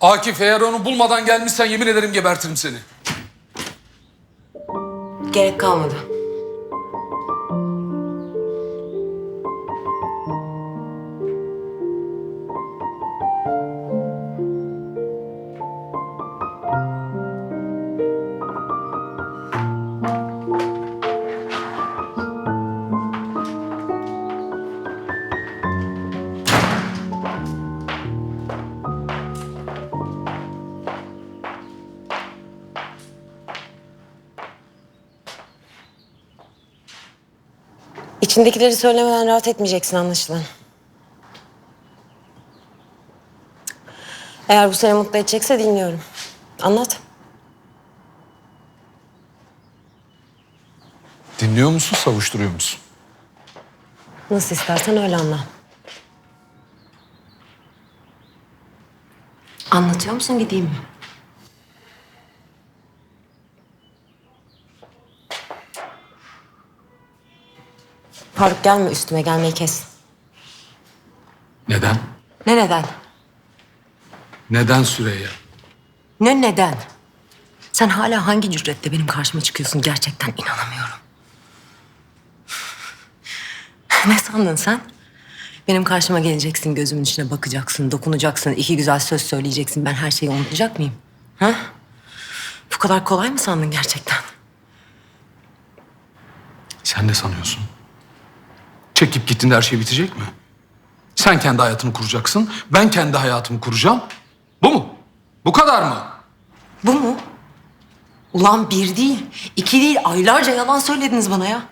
Akif eğer onu bulmadan gelmişsen yemin ederim gebertirim seni. Gerek kalmadı. İçindekileri söylemeden rahat etmeyeceksin anlaşılan. Eğer bu seni mutlu edecekse dinliyorum. Anlat. Dinliyor musun, savuşturuyor musun? Nasıl istersen öyle anla. Anlatıyor musun gideyim mi? Faruk gelme üstüme gelmeyi kes. Neden? Ne neden? Neden Süreyya? Ne neden? Sen hala hangi cüretle benim karşıma çıkıyorsun gerçekten inanamıyorum. Ne sandın sen? Benim karşıma geleceksin, gözümün içine bakacaksın, dokunacaksın, iki güzel söz söyleyeceksin. Ben her şeyi unutacak mıyım? Ha? Bu kadar kolay mı sandın gerçekten? Sen ne sanıyorsun? Çekip gittiğinde her şey bitecek mi? Sen kendi hayatını kuracaksın, ben kendi hayatımı kuracağım. Bu mu? Bu kadar mı? Bu mu? Ulan bir değil, iki değil, aylarca yalan söylediniz bana ya.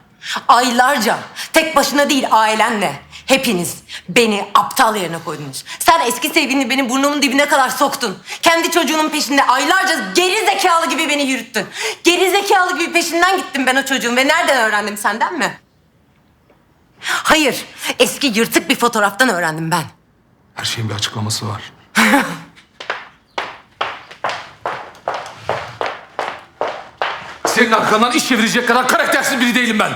Aylarca. Tek başına değil, ailenle. Hepiniz beni aptal yerine koydunuz. Sen eski sevgilini benim burnumun dibine kadar soktun. Kendi çocuğunun peşinde aylarca geri zekalı gibi beni yürüttün. Geri zekalı gibi peşinden gittim ben o çocuğun ve nereden öğrendim senden mi? Hayır, eski yırtık bir fotoğraftan öğrendim ben. Her şeyin bir açıklaması var. Senin arkandan iş çevirecek kadar karaktersiz biri değilim ben.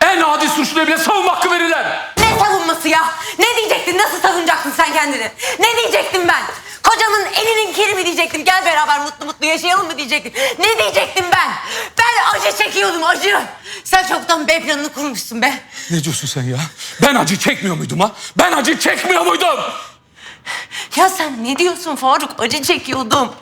En adi suçluya bile savunma hakkı verirler. Ne savunması ya? Ne diyecektin? Nasıl savunacaksın sen kendini? Ne diyecektim ben? Kocanın elinin kiri mi diyecektim? Gel beraber mutlu mutlu yaşayalım mı diyecektim? Ne diyecektim ben? Ben acı çekiyordum acı. Sen çoktan B planını kurmuşsun be. Ne diyorsun sen ya? Ben acı çekmiyor muydum ha? Ben acı çekmiyor muydum? Ya sen ne diyorsun Faruk? Acı çekiyordum.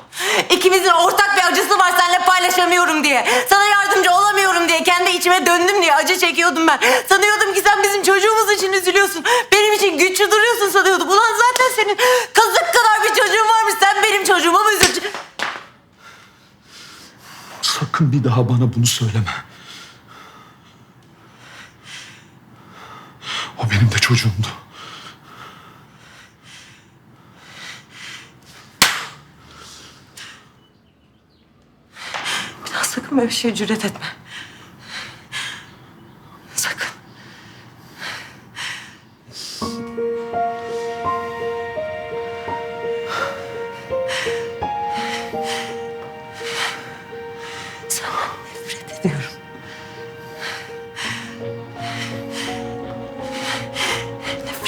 İkimizin ortak bir acısı var seninle paylaşamıyorum diye. Sana yardımcı olamıyorum diye. Kendi içime döndüm diye acı çekiyordum ben. Sanıyordum ki sen bizim çocuğumuz için üzülüyorsun. Benim için güçlü duruyorsun sanıyordum. Ulan zaten senin kazık kadar bir çocuğun varmış. Sen benim çocuğuma mı üzüleceksin? Sakın bir daha bana bunu söyleme. O benim de çocuğumdu. Bir daha sakın böyle bir şeye cüret etme.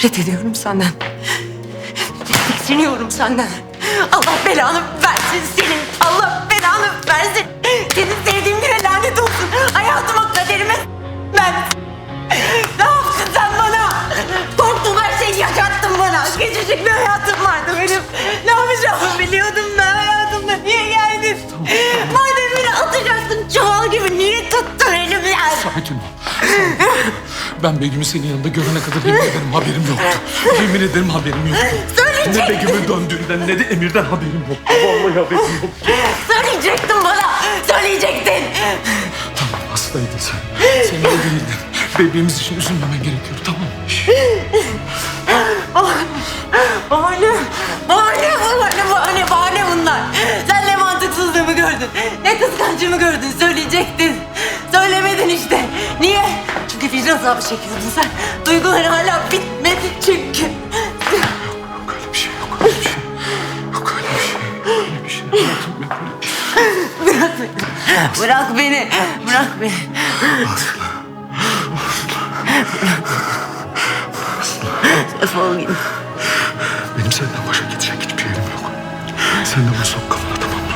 Nefret ediyorum senden. Tiksiniyorum senden. Allah belanı versin senin. Ben Begüm'ü senin yanında görene kadar yemin ederim haberim yoktu. Yemin ederim haberim yoktu. Ne Söyleyecektin. Begüm'ün döndüğünden ne de Emir'den haberim yoktu. Vallahi haberim yoktu. Söyleyecektin bana. Söyleyecektin. Tamam hastaydın sen. Sen öyle değildin. Bebeğimiz için üzülmemen gerekiyor tamam vicdan azabı çekiyordun sen. Duyguların hala bitmedi çünkü. Yok öyle bir şey yok öyle bir şey. Yok öyle bir şey. Öyle bir şey. Yok öyle bir şey. Bırak beni, bırak beni. Defol git. Benim senden başa gidecek hiçbir yerim yok. Sen de bunu sok kafana tamam mı?